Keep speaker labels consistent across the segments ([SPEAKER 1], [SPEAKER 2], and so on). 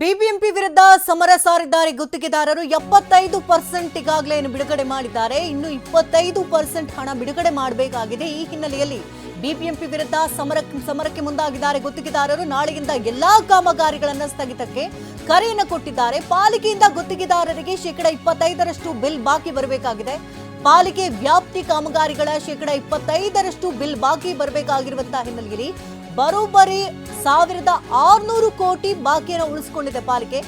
[SPEAKER 1] BBMP ವಿರುದ್ಧ ಸಮರ ಸಾರಿದ್ದಾರೆ. ಗುತ್ತಿಗೆದಾರರು ಎಪ್ಪತ್ತೈದು ಪರ್ಸೆಂಟ್ ಈಗಾಗಲೇ ಬಿಡುಗಡೆ ಮಾಡಿದ್ದಾರೆ. ಇನ್ನು ಇಪ್ಪತ್ತೈದು ಪರ್ಸೆಂಟ್ ಹಣ ಬಿಡುಗಡೆ ಮಾಡಬೇಕಾಗಿದೆ ಈ ಹಿನ್ನೆಲೆಯಲ್ಲಿ. ಬಿಬಿಎಂಪಿ ವಿರುದ್ಧ ಸಮರ ಸಮರಕ್ಕೆ ಮುಂದಾಗಿದ್ದಾರೆ ಗುತ್ತಿಗೆದಾರರು. ನಾಳೆಯಿಂದ ಎಲ್ಲಾ ಕಾಮಗಾರಿಗಳನ್ನು ಸ್ಥಗಿತಕ್ಕೆ ಕರೆಯನ್ನು ಕೊಟ್ಟಿದ್ದಾರೆ. ಪಾಲಿಕೆಯಿಂದ ಗುತ್ತಿಗೆದಾರರಿಗೆ ಶೇಕಡಾ ಇಪ್ಪತ್ತೈದರಷ್ಟು ಬಿಲ್ ಬಾಕಿ ಬರಬೇಕಾಗಿದೆ. ಪಾಲಿಕೆ ವ್ಯಾಪ್ತಿ ಕಾಮಗಾರಿಗಳ ಶೇಕಡಾ ಇಪ್ಪತ್ತೈದರಷ್ಟು ಬಿಲ್ ಬಾಕಿ ಬರಬೇಕಾಗಿರುವಂತಹ ಹಿನ್ನೆಲೆಯಲ್ಲಿ ಬರೋಬ್ಬರಿ ಸಾವಿರದ ಆರ್ನೂರು ಕೋಟಿ ಬಾಕಿಯನ್ನು ಉಳಿಸ್ಕೊಂಡಿದೆ ಪಾಲಿಕೆ.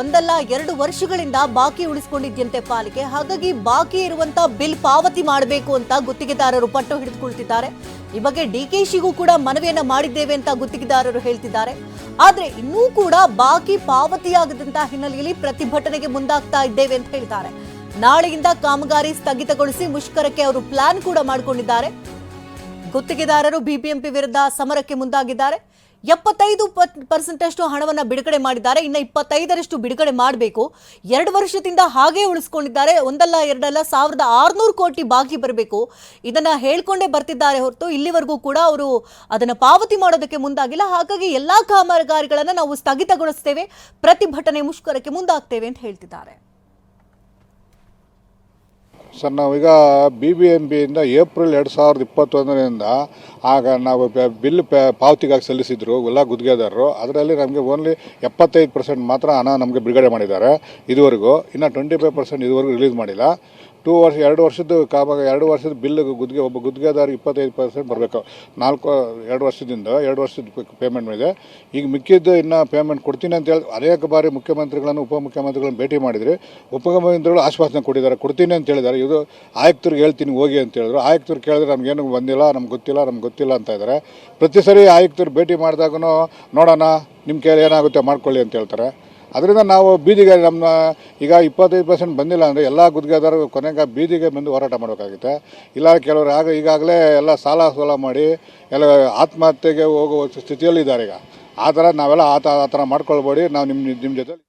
[SPEAKER 1] ಒಂದಲ್ಲ ಎರಡು ವರ್ಷಗಳಿಂದ ಬಾಕಿ ಉಳಿಸ್ಕೊಂಡಿದ್ಯಂತೆ ಪಾಲಿಕೆ. ಹಾಗಾಗಿ ಬಾಕಿ ಇರುವಂತ ಬಿಲ್ ಪಾವತಿ ಮಾಡಬೇಕು ಅಂತ ಗುತ್ತಿಗೆದಾರರು ಪಟ್ಟು ಹಿಡಿದುಕೊಳ್ತಿದ್ದಾರೆ. ಈ ಬಗ್ಗೆ ಡಿಕೆಶಿಗೂ ಕೂಡ ಮನವಿಯನ್ನ ಮಾಡಿದ್ದೇವೆ ಅಂತ ಗುತ್ತಿಗೆದಾರರು ಹೇಳ್ತಿದ್ದಾರೆ. ಆದ್ರೆ ಇನ್ನೂ ಕೂಡ ಬಾಕಿ ಪಾವತಿಯಾಗದಂತ ಹಿನ್ನೆಲೆಯಲ್ಲಿ ಪ್ರತಿಭಟನೆಗೆ ಮುಂದಾಗ್ತಾ ಇದ್ದೇವೆ ಅಂತ ಹೇಳ್ತಾರೆ. ನಾಳೆಯಿಂದ ಕಾಮಗಾರಿ ಸ್ಥಗಿತಗೊಳಿಸಿ ಮುಷ್ಕರಕ್ಕೆ ಅವರು ಪ್ಲಾನ್ ಕೂಡ ಮಾಡಿಕೊಂಡಿದ್ದಾರೆ. ಗುತ್ತಿಗೆದಾರರು ಬಿಬಿಎಂಪಿ ವಿರುದ್ಧ ಸಮರಕ್ಕೆ ಮುಂದಾಗಿದ್ದಾರೆ. ಎಪ್ಪತ್ತೈದು ಪರ್ಸೆಂಟ್ ಅಷ್ಟು ಹಣವನ್ನ ಬಿಡುಗಡೆ ಮಾಡಿದ್ದಾರೆ. ಇನ್ನು ಇಪ್ಪತ್ತೈದರಷ್ಟು ಬಿಡುಗಡೆ ಮಾಡಬೇಕು. ಎರಡು ವರ್ಷದಿಂದ ಹಾಗೇ ಉಳಿಸ್ಕೊಂಡಿದ್ದಾರೆ. ಒಂದಲ್ಲ, ಎರಡಲ್ಲ ಸಾವಿರದ ಆರುನೂರು ಕೋಟಿ ಬಾಕಿ ಬರಬೇಕು. ಇದನ್ನು ಹೇಳ್ಕೊಂಡೇ ಬರ್ತಿದ್ದಾರೆ ಹೊರತು ಇಲ್ಲಿವರೆಗೂ ಕೂಡ ಅವರು ಅದನ್ನು ಪಾವತಿ ಮಾಡೋದಕ್ಕೆ ಮುಂದಾಗಿಲ್ಲ. ಹಾಗಾಗಿ ಎಲ್ಲ ಕಾಮಗಾರಿಗಳನ್ನು ನಾವು ಸ್ಥಗಿತಗೊಳಿಸ್ತೇವೆ. ಪ್ರತಿಭಟನೆ ಮುಷ್ಕರಕ್ಕೆ ಮುಂದಾಗ್ತೇವೆ ಅಂತ ಹೇಳ್ತಿದ್ದಾರೆ.
[SPEAKER 2] ಸರ್, ನಾವೀಗ ಬಿ ಬಿ ಎಂ ಬಿಯಿಂದ ಏಪ್ರಿಲ್ ಎರಡು ಸಾವಿರದ ಇಪ್ಪತ್ತೊಂದರಿಂದ ಆಗ ನಾವು ಬಿಲ್ ಪಾವತಿಗಾಗಿ ಸಲ್ಲಿಸಿದ್ರು ಎಲ್ಲ ಗುದ್ಗೆದಾರರು ಅದರಲ್ಲಿ ನಮಗೆ ಓನ್ಲಿ ಎಪ್ಪತ್ತೈದು ಪರ್ಸೆಂಟ್ ಮಾತ್ರ ಹಣ ನಮಗೆ ಬಿಡುಗಡೆ ಮಾಡಿದ್ದಾರೆ ಇದುವರೆಗೂ. ಇನ್ನು ಟ್ವೆಂಟಿ ಫೈವ್ ಪರ್ಸೆಂಟ್ ಇದುವರೆಗೂ ರಿಲೀಸ್ ಮಾಡಿಲ್ಲ. ಟೂ ವರ್ಷ, ಎರಡು ವರ್ಷದ ಕಾಮ ಎರಡು ವರ್ಷದ ಬಿಲ್ ಗುದ್ಗೆ, ಒಬ್ಬ ಗುದ್ದಿಗೆದಾರ ಇಪ್ಪತ್ತೈದು ಪರ್ಸೆಂಟ್ ಬರಬೇಕು. ನಾಲ್ಕು, ಎರಡು ವರ್ಷದಿಂದ ಎರಡು ವರ್ಷದ ಪೇಮೆಂಟ್ ಇದೆ ಈಗ ಮಿಕ್ಕಿದ್ದು ಇನ್ನು ಪೇಮೆಂಟ್ ಕೊಡ್ತೀನಿ ಅಂತ ಹೇಳಿ ಅನೇಕ ಬಾರಿ ಮುಖ್ಯಮಂತ್ರಿಗಳನ್ನು, ಉಪಮುಖ್ಯಮಂತ್ರಿಗಳನ್ನು ಭೇಟಿ ಮಾಡಿದರೆ ಉಪಮುಖ್ಯಮಂತ್ರಿಗಳು ಆಶ್ವಾಸನೆ ಕೊಟ್ಟಿದ್ದಾರೆ. ಕೊಡ್ತೀನಿ ಅಂತ ಹೇಳಿದ್ದಾರೆ. ಇದು ಆಯುಕ್ತರಿಗೆ ಹೇಳ್ತೀನಿ, ಹೋಗಿ ಅಂತ ಹೇಳಿದ್ರು. ಆಯುಕ್ತರು ಕೇಳಿದ್ರೆ ನಮಗೇನು ಬಂದಿಲ್ಲ, ನಮ್ಗೆ ಗೊತ್ತಿಲ್ಲ ನಮ್ಗೆ ಗೊತ್ತಿಲ್ಲ ಅಂತ ಇದ್ದಾರೆ. ಪ್ರತಿ ಸರಿ ಆಯುಕ್ತರು ಭೇಟಿ ಮಾಡಿದಾಗೂ ನೋಡೋಣ ನಿಮ್ಮ ಕೈಯಲ್ಲಿ ಏನಾಗುತ್ತೆ ಮಾಡ್ಕೊಳ್ಳಿ ಅಂತ ಹೇಳ್ತಾರೆ. ಅದರಿಂದ ನಾವು ಬೀದಿಗೆ ನಮ್ಮ ಈಗ ಇಪ್ಪತ್ತೈದು ಪರ್ಸೆಂಟ್ ಬಂದಿಲ್ಲ ಅಂದರೆ ಎಲ್ಲ ಗುತ್ತಿಗೆದಾರರು ಕೊನೆಗೆ ಬೀದಿಗೆ ಬಂದು ಹೋರಾಟ ಮಾಡಬೇಕಾಗುತ್ತೆ. ಇಲ್ಲ ಕೆಲವರು ಆಗ ಈಗಾಗಲೇ ಎಲ್ಲ ಸಾಲ ಸೋಲ ಮಾಡಿ ಎಲ್ಲ ಆತ್ಮಹತ್ಯೆಗೆ ಹೋಗುವ ಸ್ಥಿತಿಯಲ್ಲಿದ್ದಾರೆ ಈಗ. ಆ ಥರ ನಾವೆಲ್ಲ ಆ ಥರ ಆ ಥರ ಮಾಡ್ಕೊಳ್ಬೇಡಿ. ನಾವು ನಿಮ್ಮ ನಿಮ್ಮ ಜೊತೆ